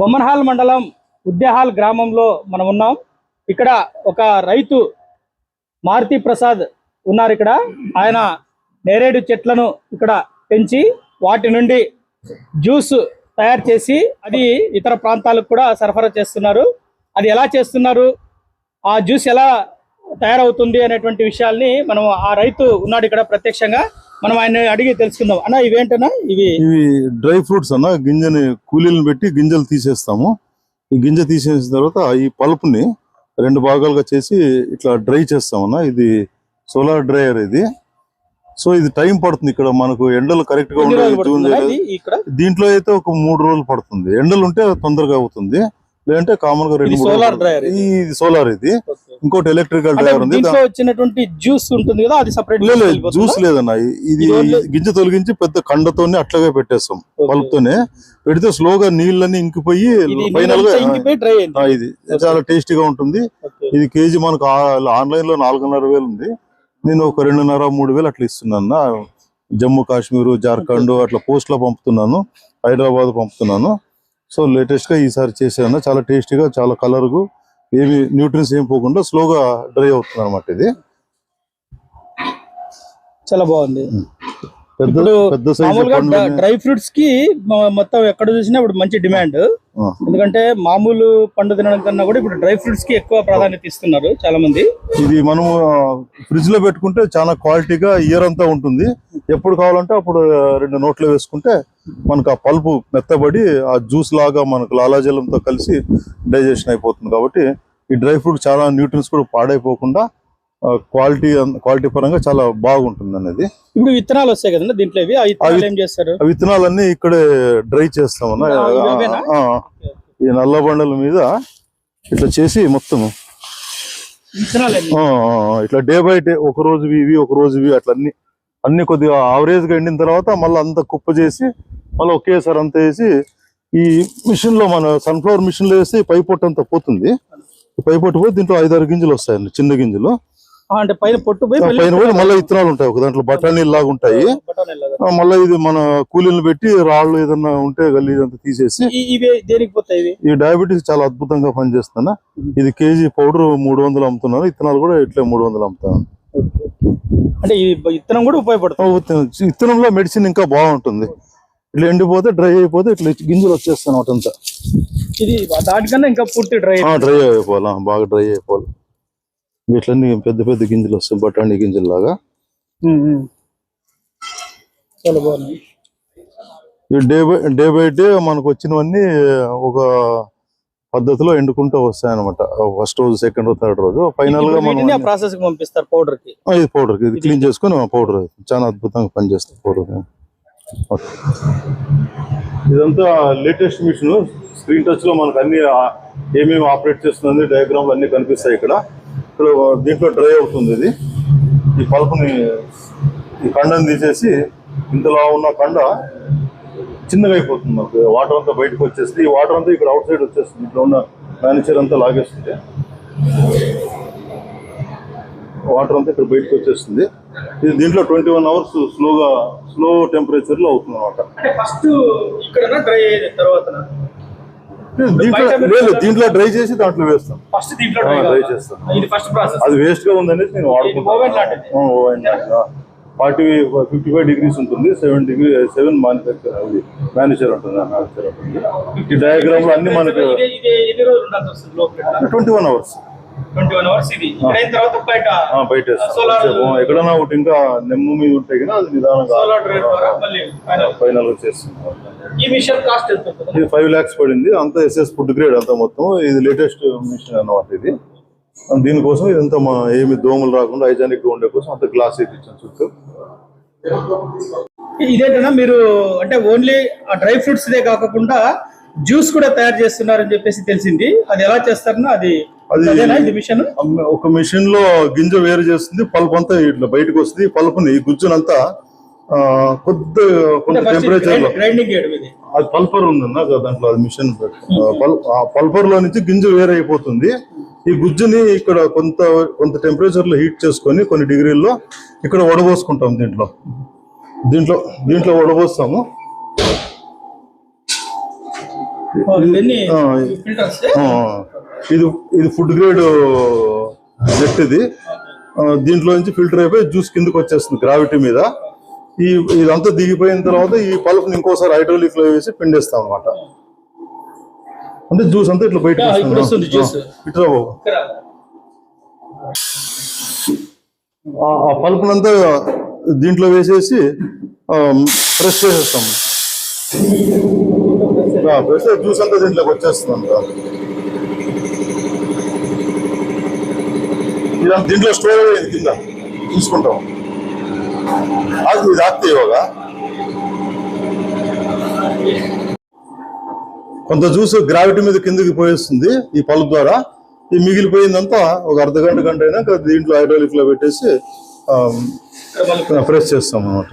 బొమ్మన్హాల్ మండలం ఉద్యహాల్ గ్రామంలో మనం ఉన్నాం. ఇక్కడ ఒక రైతు మారుతి ప్రసాద్ ఉన్నారు ఇక్కడ. ఆయన నేరేడు చెట్లను ఇక్కడ పెంచి వాటి నుండి జ్యూస్ తయారు చేసి అది ఇతర ప్రాంతాలకు కూడా సరఫరా చేస్తున్నారు. అది ఎలా చేస్తున్నారు? ఆ జ్యూస్ ఎలా తయారవుతుంది అనేటువంటి విషయాల్ని మనం ఆ రైతు ఉన్నాడు ఇక్కడ ప్రత్యక్షంగా. మనం ఆయన అడిగి తెలుసుకుందాం. అన్న ఇవేంటన్నా? ఇవి ఇవి డ్రై ఫ్రూట్స్ అన్న గింజని కూలీలను పెట్టి గింజలు తీసేస్తాము. ఈ గింజ తీసేసిన తర్వాత ఈ పల్పుని రెండు భాగాలుగా చేసి ఇట్లా డ్రై చేస్తామన్న. ఇది సోలార్ డ్రైయర్ ఇది. సో ఇది టైం పడుతుంది ఇక్కడ. మనకు ఎండలు కరెక్ట్గా ఎన్ని ఉండే రోజులు జూన్ పడుతుందన్నా జూలై. ఇది ఇక్కడ? దీంట్లో అయితే ఒక మూడు రోజులు పడుతుంది. ఎండలు ఉంటే తొందరగా అవుతుంది. లేదంటే కామన్గా రెండు రోజులు. dryer ఇది. సోలార్ ఇది. ఇంకోటి ఎలక్ట్రికల్ డ్రైవర్ ఉంది. వచ్చినటువంటి జ్యూస్ ఉంటుంది కదా అది సపరేట్ లేదు జ్యూస్ లేదన్న. ఇది గింజ తొలగించి పెద్ద కండతోనే అట్లాగే పెట్టేస్తాం పలుపుతోనే పెడితే స్లోగా నీళ్ళని ఇంకిపోయి ఫైనల్గా ఇది చాలా టేస్టీగా ఉంటుంది. ఇది కేజీ మనకు ఆన్లైన్లో నాలుగున్నర వేలు ఉంది. నేను ఒక రెండున్నర మూడు వేలు అట్లా ఇస్తున్నాను. జమ్మూ కాశ్మీర్ జార్ఖండ్ అట్లా పోస్ట్లో పంపుతున్నాను. హైదరాబాద్ పంపుతున్నాను. సో లేటెస్ట్గా ఈసారి చేశాను చాలా టేస్టీగా చాలా కలర్ గు ఏమి న్యూట్రియన్స్ ఏం పోకుండా స్లోగా డ్రై అవుతుంది అనమాట ఇది. చాలా బాగుంది. ఇప్పుడు మామూలుగా డ్రై ఫ్రూట్స్కి మొత్తం ఎక్కడ చూసినా ఇప్పుడు మంచి డిమాండ్. ఎందుకంటే మామూలు పండు తినడం కన్నా కూడా ఇప్పుడు డ్రై ఫ్రూట్స్కి ఎక్కువ ప్రాధాన్యత ఇస్తున్నారు చాలా మంది ఇది మనము ఫ్రిడ్జ్లో పెట్టుకుంటే చాలా క్వాలిటీగా ఇయర్ అంతా ఉంటుంది. ఎప్పుడు కావాలంటే అప్పుడు రెండు నోట్లో వేసుకుంటే మనకు ఆ పల్పు మెత్తబడి ఆ జ్యూస్ లాగా మనకు లాలాజలంతో కలిసి డైజెషన్ అయిపోతుంది. కాబట్టి ఈ డ్రై ఫ్రూట్ చాలా న్యూట్రియన్స్ కూడా పాడైపోకుండా క్వాలిటీ క్వాలిటీ పరంగా చాలా బాగుంటుంది అనేది ఇప్పుడు విత్తనాలు వస్తాయి కదండి దీంట్లో ఏం చేస్తారు? విత్తనాలన్నీ ఇక్కడే డ్రై చేస్తామన్నా? ఆ, ఈ నల్ల బండల మీద ఇట్లా చేసి మొత్తం. ఇట్లా డే బై డే ఒక రోజు ఇవి ఒక రోజు ఇవి అట్లా అన్ని అన్ని కొద్దిగా ఆవరేజ్గా ఎండిన తర్వాత మళ్ళీ అంతా కుప్ప చేసి మళ్ళీ ఒకేసారి అంతా వేసి ఈ మిషన్లో మన సన్ఫ్లవర్ మిషన్లో వేస్తే ఈ పై పొట్టు అంతా పోతుంది. పై పొట్టు పోయి దీంట్లో ఐదారు గింజలు వస్తాయండి చిన్న గింజలు. అంటే పైన పొట్టు పైన పోయి మళ్ళీ విత్తనాలు ఉంటాయి. ఒక దాంట్లో బఠానీలు లాగా ఉంటాయి. మళ్ళీ ఇది మన కూలీలు పెట్టి రాళ్ళు ఏదన్నా ఉంటే గల్లీ ఇదంతా తీసేసి ఈ- డయాబెటీస్ చాలా అద్భుతంగా పనిచేస్తున్నా ఇది కేజీ పౌడర్ మూడు వందలు అమ్ముతున్నాను. విత్తనాలు కూడా ఇట్లే మూడు వందలు అమ్ముతాను. అంటే ఈ విత్తనం కూడా ఉపయోగపడుతుంది. విత్తనంలో మెడిసిన్ ఇంకా బాగుంటుంది. ఇట్లా ఎండిపోతే డ్రై అయిపోతే ఇట్లా గింజలు వచ్చేస్తాయి అన్నమాట అంతా. ఇది దాటికన్నా ఇంకా పూర్తి డ్రై డ్రై అయిపోవాలి. బాగా డ్రై అయిపోవాలి. ఇట్లన్నీ పెద్ద పెద్ద గింజలు వస్తాయి బఠానీ గింజలు లాగా చాలా ఈ day by day by day మనకు వచ్చినవన్నీ ఒక పద్ధతిలో ఎండుకుంటూ వస్తాయి అనమాట ఫస్ట్ రోజు సెకండ్ రోజు థర్డ్ రోజు. ఫైనల్గా మనం ప్రాసెస్కి పంపిస్తారు పౌడర్కి ఇది పౌడర్ ఇది క్లీన్ చేసుకొని పౌడర్ చాలా అద్భుతంగా పనిచేస్తుంది పౌడర్. ఇదంతా లేటెస్ట్ మిషన్ స్క్రీన్ టచ్లో మనకు అన్ని ఏమేమి ఆపరేట్ చేస్తుంది డయాగ్రామ్ అన్ని కనిపిస్తాయి ఇక్కడ. ఇక్కడ దీంట్లో డ్రై అవుతుంది ఇది. ఈ పలుపుని ఈ కండని తీసేసి ఇంతలా ఉన్న కండ చిన్నగా అయిపోతుంది మనకు వాటర్ అంతా బయటకు వచ్చేస్తుంది. ఈ వాటర్ అంతా ఇక్కడ అవుట్ సైడ్ వచ్చేస్తుంది. ఇట్లా ఉన్న మేనేజర్ అంతా లాగేస్తుంది. వాటర్ అంతా ఇక్కడ బయటకు వచ్చేస్తుంది. ఇది దీంట్లో ట్వంటీ వన్ అవర్స్ స్లోగా స్లో టెంపరేచర్లో అవుతుంది అనమాట అంటే ఫస్ట్ ఇక్కడ డ్రై అయ్యేది తర్వాత దీంట్లో లేదు దీంట్లో డ్రై చేసి దాంట్లో వేస్తాం. ఫస్ట్ దీంట్లో డ్రై డ్రై చేస్తాం. ఇది ఫస్ట్ ప్రాసెస్ అది వేస్ట్గా ఉందనేసి నేను. వాడుకుంటాను. ఫార్టీ ఫిఫ్టీ ఫైవ్ డిగ్రీస్ ఉంటుంది సెవెన్ డిగ్రీ సెవెన్ మ్యానుఫ్యాక్చర్ అది మేనేజర్ ఉంటుంది మ్యానుఫ్యాక్చర్ ఉంటుంది. ఈ డయాగ్రామ్లో అన్ని మనకు ట్వంటీ వన్ అవర్స్ బయట. Solar- కొంచెం ఎక్కడన్నా ఒకటి ఇంకా నెమ్ము మీద ఉంటే కదా అది నిదానంగా. ఫైనల్ వచ్చేస్తుంది ఈ మిషన్ కాస్ట్ ఎంత ఇది ఫైవ్ ల్యాక్స్ పడింది. అంతా ఎస్ఎస్ ఫుడ్ గ్రేడ్ అంతా మొత్తం. ఇది లేటెస్ట్ మిషన్ అన్నమాట ఇది. దీనికోసం ఇదంతా మా ఏమి దోమలు రాకుండా హైజానిక్గా ఉండే కోసం అంత గ్లాస్ ఇచ్చాను చుట్టూ. ఇదేంటన్నా మీరు అంటే ఓన్లీ ఆ డ్రై ఫ్రూట్స్ దే కాకుండా జ్యూస్ కూడా తయారు చేస్తున్నారని చెప్పేసి తెలిసింది. అది ఎలా చేస్తారన్నా అది అది- ఇది మిషన్ ఒక మిషన్లో గింజ వేరు చేస్తుంది పల్ప్ అంతా ఇట్లా బయటకు వస్తుంది. పల్పుని గుజ్జునంతా కొద్ది కొంత టెంపరేచర్లో. అది పల్పర్ ఉందన్న దాంట్లో అది మిషన్ ఆ పల్పర్లో నుంచి గింజ వేరే అయిపోతుంది. ఈ గుజ్జుని ఇక్కడ కొంత కొంత టెంపరేచర్లో హీట్ చేసుకొని కొన్ని డిగ్రీల్లో ఇక్కడ వడబోసుకుంటాం దీంట్లో. దీంట్లో దీంట్లో వడబోస్తాము. ఇది ఇది ఫుడ్ గ్రేడ్ నెట్ ఇది. దీంట్లో నుంచి ఫిల్టర్ అయిపోయి జ్యూస్ కిందకి వచ్చేస్తుంది గ్రావిటీ మీద. ఈ ఇదంతా దిగిపోయిన తర్వాత ఈ పల్ప్ ఇంకోసారి హైడ్రోలిక్లో వేసి పిండేస్తాం అనమాట అంటే జ్యూస్ అంతా ఇట్లా బయట. ఇట్లా బాబు ఆ- పలుపునంతా దీంట్లో వేసేసి ప్రెస్ చేసేస్తాం. ప్రెస్ జ్యూస్ అంతా దీంట్లోకి వచ్చేస్తుంది అంతా ఇదంతా దీంట్లో స్టోర్ అయ్యింది కింద. చూసుకుంటాం. అది ఇది ఆక్తే ఇవాగ కొంత జ్యూస్ గ్రావిటీ మీద కిందకి పోయేస్తుంది ఈ పలుపు ద్వారా. ఈ మిగిలిపోయిందంతా ఒక అర్ధ గంట గంట అయినాక దీంట్లో హైడ్రాలిక్లో పెట్టేసి ఫ్రెష్ చేస్తాం అనమాట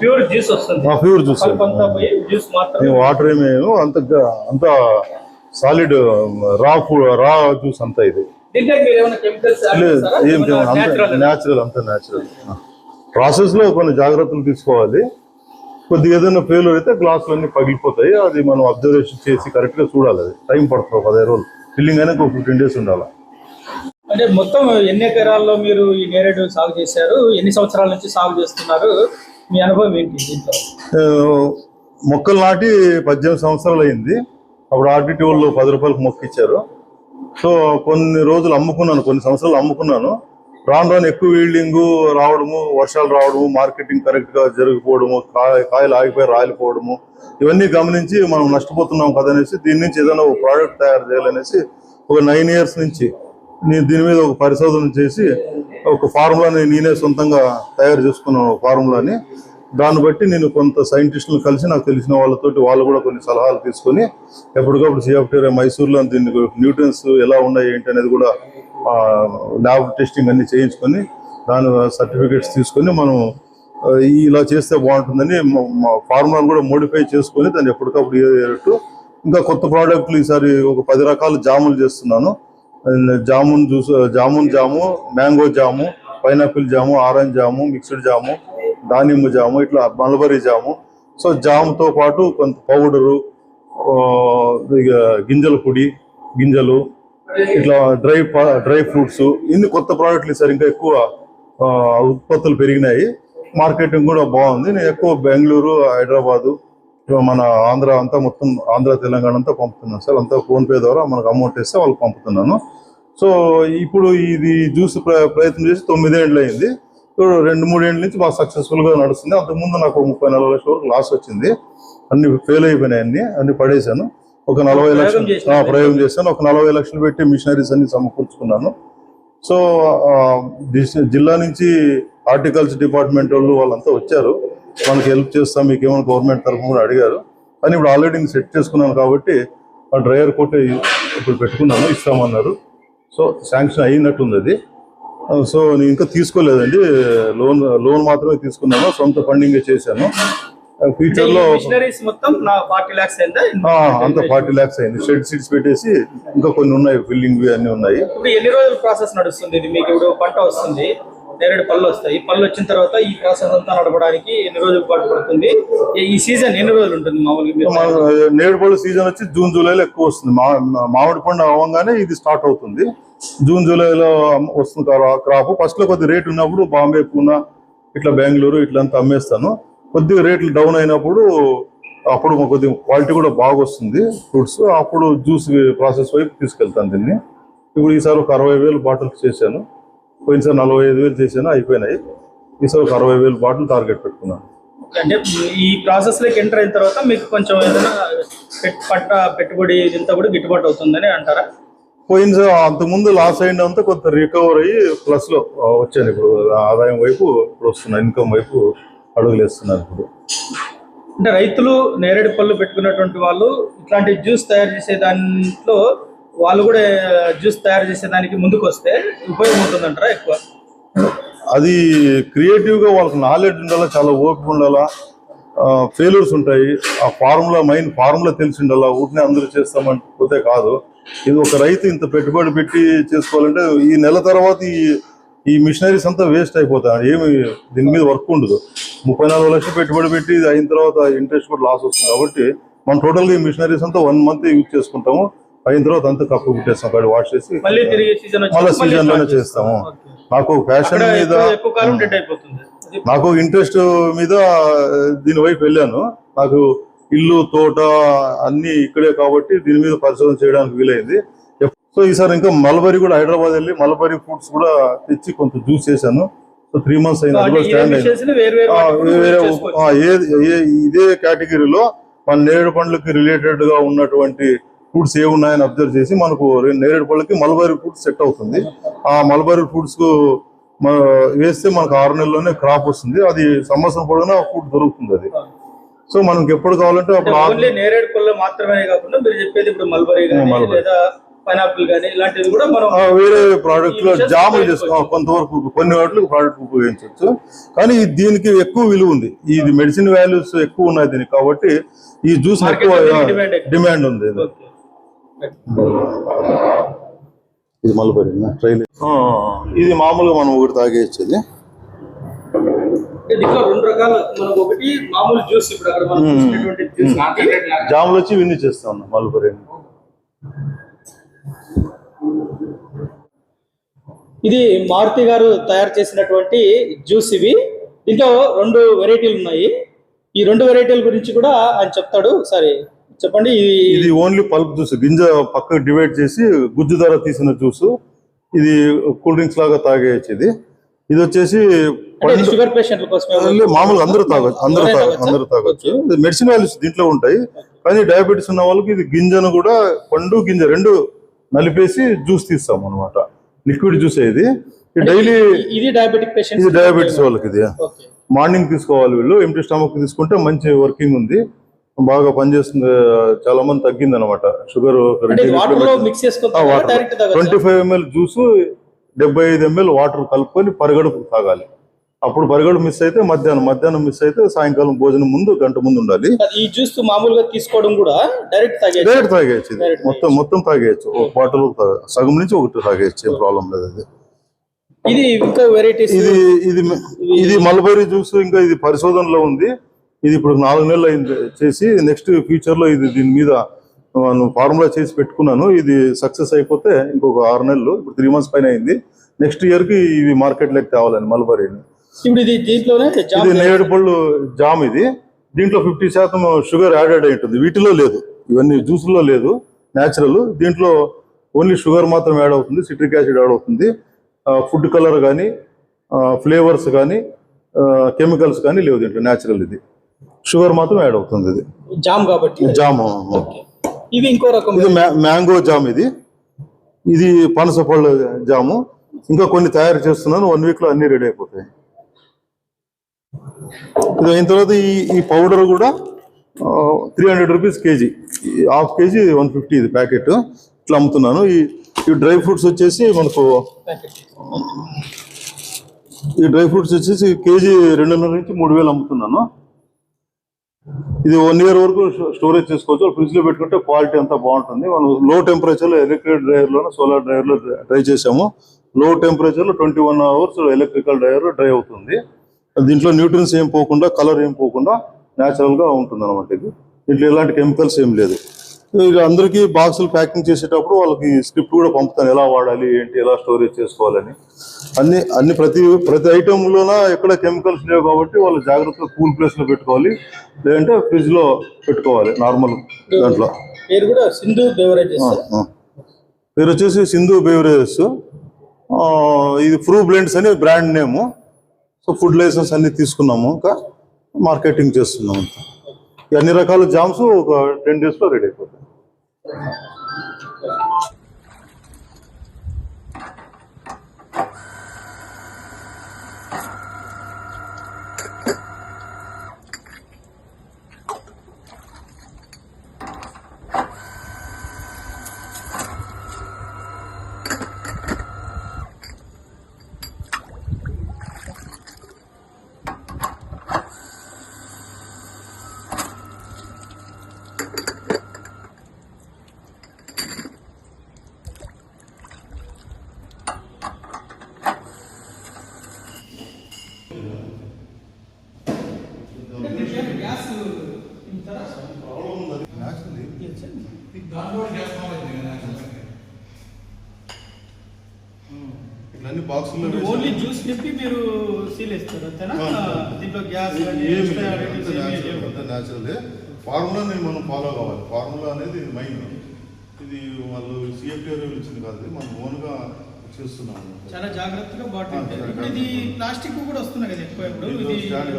ప్యూర్ జ్యూస్ వస్తుంది. ఆ ప్యూర్ జ్యూస్. వాటర్ ఏమి అంత అంత సాలిడ్ రా ఫుడ్ రా జ్యూస్ అంతా ఇది. న్యాచురల్ అంత న్యాచురల్ ప్రాసెస్లో కొన్ని జాగ్రత్తలు తీసుకోవాలి. కొద్దిగా ఏదైనా ఫెయిల్యూర్ అయితే గ్లాసులు అన్ని పగిలిపోతాయి. అది మనం అబ్జర్వేషన్ చేసి కరెక్ట్గా చూడాలి అది. టైం పడుతుంది ఒక పదిహేను రోజులు. ఫిల్లింగ్ అయినా ఒక ఫిఫ్టీన్ డేస్ ఉండాలి. అంటే మొత్తం ఎన్ని ఎకరాల్లో మీరు ఈ నేరేడు సాగు చేశారు? ఎన్ని సంవత్సరాల నుంచి సాగు చేస్తున్నారు? మీ అనుభవం ఏంటి మొక్కలు నాటి పద్దెనిమిది సంవత్సరాలు అయింది. అప్పుడు ఆర్టీటీ వాళ్ళు పది రూపాయలకు మొక్క ఇచ్చారు. సో కొన్ని రోజులు అమ్ముకున్నాను కొన్ని సంవత్సరాలు అమ్ముకున్నాను. రాను రాను ఎక్కువ ఈల్డింగ్ రావడము వర్షాలు రావడము మార్కెటింగ్ కరెక్ట్గా జరిగిపోవడము కాయ కాయలు ఆగిపోయి రాలిపోవడము ఇవన్నీ గమనించి మనం నష్టపోతున్నాం కదా అనేసి దీని నుంచి ఏదైనా ఒక ప్రోడక్ట్ తయారు చేయాలనేసి ఒక నైన్ ఇయర్స్ నుంచి నేను దీని మీద ఒక పరిశోధన చేసి ఒక ఫార్ములాని నేనే సొంతంగా తయారు చేసుకున్నాను ఫార్ములాని. దాన్ని బట్టి నేను కొంత సైంటిస్టులు కలిసి నాకు తెలిసిన వాళ్ళతోటి వాళ్ళు కూడా కొన్ని సలహాలు తీసుకొని ఎప్పటికప్పుడు సిఎఫ్టీఆర్ మైసూర్లో దీన్ని న్యూట్రియన్స్ ఎలా ఉన్నాయి ఏంటి అనేది కూడా ల్యాబ్ టెస్టింగ్ అన్ని చేయించుకొని దాని సర్టిఫికేట్స్ తీసుకొని మనం ఇలా చేస్తే బాగుంటుందని ఫార్ములాను కూడా మోడిఫై చేసుకొని దాన్ని ఎప్పటికప్పుడు ఏరేటట్టు ఇంకా కొత్త ప్రోడక్ట్లు ఈసారి ఒక పది రకాల జాములు చేస్తున్నాను. Jamun juice jamun jam mango jam pineapple jam orange jam mixed jam దానిమ్మ జాము ఇట్లా మలబరీ జాము. సో జాముతో పాటు కొంత పౌడరు గింజల పొడి గింజలు ఇట్లా డ్రై డ్రై ఫ్రూట్స్ ఇన్ని కొత్త ప్రోడక్ట్లు సార్ ఇంకా ఎక్కువ ఆ, ఉత్పత్తులు పెరిగినాయి. మార్కెటింగ్ కూడా బాగుంది. నేను ఎక్కువ బెంగళూరు హైదరాబాదు మన ఆంధ్ర అంతా మొత్తం ఆంధ్ర తెలంగాణ అంతా పంపుతున్నాను సార్. అంతా ఫోన్పే ద్వారా మనకు అమౌంట్ ఇస్తే వాళ్ళకి పంపుతున్నాను. సో ఇప్పుడు ఇది జ్యూస్ ప్ర- ప్రయత్నం చేసి తొమ్మిదేళ్ళు అయింది రెండు మూడేళ్ళ నుంచి బాగా సక్సెస్ఫుల్గా నడుస్తుంది. అంతకుముందు నాకు ముప్పై నలభై లక్షల వరకు లాస్ వచ్చింది. అన్ని ఫెయిల్ అయిపోయినాయి అన్ని అన్ని పడేశాను. ఒక నలభై లక్షలు ప్రయోగం చేశాను. ఒక నలభై లక్షలు పెట్టి మిషనరీస్ అన్ని సమకూర్చుకున్నాను. సో జిల్లా నుంచి హార్టికల్చర్ డిపార్ట్మెంట్ వాళ్ళు వాళ్ళంతా వచ్చారు. మనకి హెల్ప్ చేస్తాం మీకు ఏమైనా గవర్నమెంట్ తరఫున కూడా అడిగారు. కానీ ఇప్పుడు ఆల్రెడీ సెట్ చేసుకున్నాను కాబట్టి ఆ డ్రైవర్ కోట్ ఇప్పుడు పెట్టుకున్నాను ఇస్తామన్నారు. సో శాంక్షన్ అయినట్టుంది అది. సో నేను ఇంకా తీసుకోలేదండి. లోన్ లోన్ మాత్రమే తీసుకున్నాను. సొంత ఫండింగ్ చేశాను. ఫ్యూచర్లో నా ఫార్టీ లాక్స్ అయిందా? అంత షెడ్ సీట్స్ పెట్టేసి ఇంకా కొన్ని ఉన్నాయి ఫిల్లింగ్ అన్ని ఉన్నాయి. ఎన్ని రోజుల ప్రాసెస్ నడుస్తుంది మీకు ఇప్పుడు పంట వస్తుంది. నేరేడు పళ్ళు వస్తాయి. పళ్ళు వచ్చిన తర్వాత ఈ ప్రాసెస్ అంతా నడపడానికి ఎన్ని రోజులు పాటు పడుతుంది? ఈ- సీజన్ ఎన్ని రోజులు ఉంటుంది మామూలుగా నేడు పళ్ళు సీజన్ వచ్చి జూన్ జూలైలో ఎక్కువ వస్తుంది. మామిడి పండు అవ్వగానే ఇది స్టార్ట్ అవుతుంది. జూన్ జూలైలో వస్తుంది క్రాప్. ఫస్ట్లో కొద్ది రేట్ ఉన్నప్పుడు బాంబే పూనా ఇట్లా బెంగళూరు ఇట్లా అంతా అమ్మేస్తాను. కొద్దిగా రేట్లు డౌన్ అయినప్పుడు అప్పుడు కొద్దిగా క్వాలిటీ కూడా బాగా వస్తుంది ఫ్రూట్స్. అప్పుడు జ్యూస్ ప్రాసెస్ వైపు తీసుకెళ్తాను దీన్ని. ఇప్పుడు ఈసారి ఒక అరవై వేలు బాటిల్స్ చేశాను. పోయినసారి నలభై ఐదు వేలు చేశాను అయిపోయినాయి. ఈసారి ఒక అరవై వేలు బాటిల్ టార్గెట్ పెట్టుకున్నాను అంటే ఈ ప్రాసెస్లోకి ఎంటర్ అయిన తర్వాత మీకు కొంచెం ఏదైనా పెట్- పంట పెట్టుబడి ఇదంతా కూడా గిట్టుబాటు అవుతుందని అంటారా? పోయిన అంతకుముందు లాస్ అయినంత కొంత రికవర్ అయ్యి ప్లస్లో వచ్చాను ఇప్పుడు. ఆదాయం వైపు ఇప్పుడు వస్తున్నాను ఇన్కమ్ వైపు అడుగులు వేస్తున్నాను ఇప్పుడు. అంటే రైతులు నేరేడు పళ్ళు పెట్టుకున్నటువంటి వాళ్ళు ఇట్లాంటి జ్యూస్ తయారు చేసే దాంట్లో వాళ్ళు కూడా జ్యూస్ తయారు చేసేదానికి ముందుకు వస్తే ఉపయోగం ఎక్కువ? అది క్రియేటివ్గా వాళ్ళకి నాలెడ్జ్ ఉండాలా చాలా ఓపిక ఉండాలా ఫెయిల్యూర్స్ ఉంటాయి. ఆ ఫార్ములా మైన్ ఫార్ములా తెలిసి ఉండాలా ఊటినే అందరూ చేస్తామంటే కాదు. ఇది ఒక రైతు ఇంత పెట్టుబడి పెట్టి చేసుకోవాలంటే ఈ నెల తర్వాత ఈ ఈ మిషనరీస్ అంతా వేస్ట్ అయిపోతాయి. ఏమి దీని మీద వర్క్ ఉండదు. ముప్పై నాలుగు లక్షలు పెట్టుబడి పెట్టి ఇది అయిన తర్వాత ఇంట్రెస్ట్ కూడా లాస్ వస్తుంది. కాబట్టి మనం టోటల్గా ఈ మిషనరీస్ అంతా వన్ మంత్ యూజ్ చేసుకుంటాము. అయిన తర్వాత అంతా కప్పు పెట్టేస్తాం వాష్ చేసి మళ్ళీ సీజన్లోనే చేస్తాము. నాకు ప్యాషన్ మీద నాకు ఇంట్రెస్ట్ మీద దీని వైపు వెళ్ళాను. నాకు ఇల్లు తోట అన్ని ఇక్కడే కాబట్టి దీని మీద పరిశోధన చేయడానికి వీలైంది. సో ఈసారి ఇంకా మల్బరీ కూడా హైదరాబాద్ వెళ్ళి మల్బరీ ఫుడ్స్ కూడా తెచ్చి కొంత జ్యూస్ చేశాను. సో త్రీ మంత్స్ అయింది అది కూడా స్టాండ్ అయింది వేరు ఇదే కేటగిరీలో మన నేరేడు పండ్లకి రిలేటెడ్గా ఉన్నటువంటి ఫుడ్స్ ఏ ఉన్నాయని అబ్జర్వ్ చేసి మనకు నేరేడు పళ్ళకి మల్బరీ ఫుడ్స్ సెట్ అవుతుంది. ఆ మల్బరీ మన వేస్తే మనకు ఆరు నెలల్లోనే క్రాప్ వస్తుంది. అది సంవత్సరం పొడవునా ఫుడ్ దొరుకుతుంది అది. సో మనకి ఎప్పుడు కావాలంటే అప్పుడు నేరేడు పళ్ళు మాత్రమే కాకుండా మీరు చెప్పేది ఇప్పుడు మల్బరీ కానీ మల్బరీ. లేదా పైనాపిల్ కానీ ఇలాంటివి కూడా మనం వేరే ప్రోడక్ట్లో జాములు చేసుకో కొంతవరకు కొన్ని వాటికి ప్రోడక్ట్ ఉపయోగించవచ్చు. కానీ దీనికి ఎక్కువ విలువ ఉంది. ఇది మెడిసిన్ వాల్యూస్ ఎక్కువ ఉన్నాయి దీనికి కాబట్టి ఈ జ్యూస్ ఎక్కువ. డిమాండ్ ఉంది. ఇది. ఓకే. ఇది మల్బరీ ట్రైల్ ఇది మామూలుగా మనం ఒకటి తాగేసేది అంటే దీంట్లో రెండు రకాలు మనకు ఒకటి మామూలు జ్యూస్ ఇప్పుడు అక్కడ మనం చూసినటువంటి జ్యూస్ జాములు వచ్చి విన్ని చేస్తా ఉన్నాం మల్బరీ ఇది మారుతి గారు తయారు చేసినటువంటి జ్యూస్ ఇవి. దీంట్లో రెండు వెరైటీలు ఉన్నాయి. ఈ రెండు వెరైటీల గురించి కూడా ఆయన చెప్తాడు. ఒకసారి చెప్పండి ఇది ఓన్లీ పల్ప్ జ్యూస్ గింజ పక్కకు డివైడ్ చేసి గుజ్జు ధర తీసిన జ్యూస్. ఇది కూల్ డ్రింక్స్ లాగా తాగేయచ్చు ఇది ఇది వచ్చేసి షుగర్ పేషెంట్ల మామూలుగా అందరూ తాగొచ్చు అందరూ తాగొచ్చా? అందరూ తాగొచ్చు. మెడిసిన్ వాల్యూస్ దీంట్లో ఉంటాయి. కానీ డయాబెటీస్ ఉన్న వాళ్ళకి ఇది గింజను కూడా పండు గింజ రెండు నలిపేసి జ్యూస్ తీస్తాం అనమాట లిక్విడ్ జ్యూస్ ఇది. డైలీ ఇది డయాబెటిక్ పేషెంట్ ఇది డయాబెటీస్ వాళ్ళకి ఇది. మార్నింగ్ తీసుకోవాలి వీళ్ళు ఎంటీ స్టమక్ తీసుకుంటే మంచి వర్కింగ్ ఉంది. బాగా పనిచేస్తుంది చాలా మంది తగ్గింది అనమాట sugar twenty five ml juice డెబ్బై ఐదు ఎంఎల్ వాటర్ కలుపుకొని పరిగడుపు తాగాలి. అప్పుడు పరిగడు మిస్ అయితే మధ్యాహ్నం మధ్యాహ్నం మిస్ అయితే సాయంకాలం భోజనం ముందు గంట ముందు ఉండాలి. ఈ జ్యూస్ మామూలుగా తీసుకోవడం కూడా డైరెక్ట్ తాగే డైరెక్ట్ తాగేయచ్చు మొత్తం మొత్తం తాగేయచ్చు. ఒక బాటిల్ సగం నుంచి ఒకటి తాగేయచ్చు ఏం ప్రాబ్లం లేదు అది. ఇది ఇంకా వెరైటీస్ ఇది ఇది ఇది మల్బరీ జ్యూస్ ఇంకా ఇది పరిశోధనలో ఉంది. ఇది ఇప్పుడు నాలుగు నెలలు అయింది చేసి నెక్స్ట్ ఫ్యూచర్లో ఇది దీని మీద నేను ఫార్ములా చేసి పెట్టుకున్నాను. ఇది సక్సెస్ అయిపోతే ఇంకొక ఆరు నెలలు ఇప్పుడు త్రీ మంత్స్ పైన అయింది. నెక్స్ట్ ఇయర్కి ఇవి మార్కెట్లోకి తేవాలని మల్బరీని. ఇప్పుడు ఇది దీంట్లోనే ఇది నేరేడు పళ్ళు జామ్ ఇది. దీంట్లో ఫిఫ్టీ శాతం షుగర్ యాడెడ్ అయి ఉంటుంది వీటిలో లేదు. ఇవన్నీ జ్యూస్లో లేదు. న్యాచురల్ దీంట్లో ఓన్లీ షుగర్ మాత్రం యాడ్ అవుతుంది. సిట్రిక్ యాసిడ్ యాడ్ అవుతుంది. ఫుడ్ కలర్ కానీ ఫ్లేవర్స్ కానీ కెమికల్స్ కానీ లేవు దీంట్లో. న్యాచురల్ ఇది. షుగర్ మాత్రం యాడ్ అవుతుంది ఇది. జామ్ కాబట్టి. జామ్ ఇవి ఇంకో రకం. ఇది మ్యా- మ్యాంగో జామ్ ఇది. ఇది పనస పళ్ళ జాము. ఇంకా కొన్ని తయారు చేస్తున్నాను. వన్ వీక్లో అన్ని రెడీ అయిపోతాయి. ఇది అయిన తర్వాత ఈ ఈ పౌడర్ కూడా three hundred rupees KG. Half KG one fifty ఇది ప్యాకెట్. ఇట్లా అమ్ముతున్నాను. ఈ ఈ డ్రై ఫ్రూట్స్ వచ్చేసి మనకు ఈ డ్రై ఫ్రూట్స్ వచ్చేసి కేజీ రెండున్నర నుంచి మూడు వేలు అమ్ముతున్నాను. ఇది వన్ ఇయర్ వరకు స్టోరేజ్ చేసుకోవచ్చు ఫ్రిడ్జ్లో పెట్టుకుంటే క్వాలిటీ అంతా బాగుంటుంది. మనం లో టెంపరేచర్లో ఎలక్ట్రిక్ డ్రైయర్లో సోలార్ డ్రైవర్లో డ్రై చేసాము low టెంపరేచర్లో twenty one hours electrical dryer dry అవుతుంది. దీంట్లో న్యూట్రియన్స్ ఏం పోకుండా కలర్ ఏం పోకుండా న్యాచురల్గా ఉంటుంది అనమాట ఇది. దీంట్లో ఎలాంటి కెమికల్స్ ఏం లేదు. ఇక అందరికీ బాక్సులు ప్యాకింగ్ చేసేటప్పుడు వాళ్ళకి స్క్రిప్ట్ కూడా పంపుతాను. ఎలా వాడాలి ఏంటి ఎలా స్టోరేజ్ చేసుకోవాలని. అన్ని అన్ని ప్రతి ప్రతి ఐటమ్ లోన ఎక్కడ కెమికల్స్ లేవు కాబట్టి వాళ్ళు జాగ్రత్తగా కూల్ ప్లేస్లో పెట్టుకోవాలి. లేదంటే ఫ్రిడ్జ్లో పెట్టుకోవాలి నార్మల్ దాంట్లో. పేరు కూడా సింధు బెవరేజెస్. పేరు వచ్చేసి సింధు బేవరేజెస్. ఇది ఫ్రూ బ్లెండ్స్ అని brand name. So food licence అన్ని తీసుకున్నాము. ఇంకా మార్కెటింగ్ చేస్తున్నాము అన్ని రకాల జామ్స్ ఒక టెన్ డేస్లో రెడీ అయిపోతాయి. Thank you. అన్ని బాక్సుల్లో ఓన్లీ జ్యూస్ నింపి మీరు సీల్ దీంట్లో గ్యాస్. న్యాచురల్ ఫార్ములాని మనం ఫాలో కావాలి. ఫార్ములా అనేది మైన్ ఇది వాళ్ళు సిఎఫ్టీ ఇచ్చింది కాదు మనం ఓన్గా చేస్తున్నాం. చాలా జాగ్రత్తగా బాటిల్ ఇది ప్లాస్టిక్ కూడా వస్తున్నాయి కదా ఎక్కువ ఇప్పుడు. ఇది స్టాండ్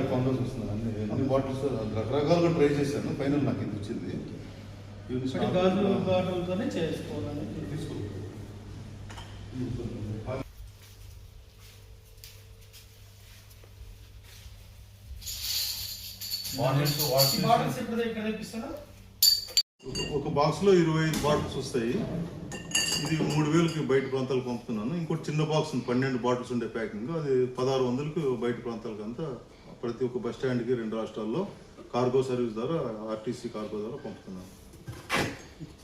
అన్ని. బాటిల్స్ రకరకాలుగా ట్రై చేశాను. ఫైనల్ నాకు ఇది వచ్చింది. గాజు బాటిల్తోనే చేసుకోవాలని ఒక బాక్స్లో ఇరవై ఐదు బాటిల్స్ వస్తాయి. ఇది మూడు వేలకి బయట ప్రాంతాలకు పంపుతున్నాను. ఇంకోటి చిన్న బాక్స్ ఉంది పన్నెండు బాటిల్స్ ఉండే ప్యాకింగ్. అది పదహారు వందలకి బయట ప్రాంతాలకు అంతా ప్రతి ఒక్క బస్ స్టాండ్కి రెండు రాష్ట్రాల్లో కార్గో సర్వీస్ ద్వారా ఆర్టీసీ కార్గో ద్వారా పంపుతున్నాను.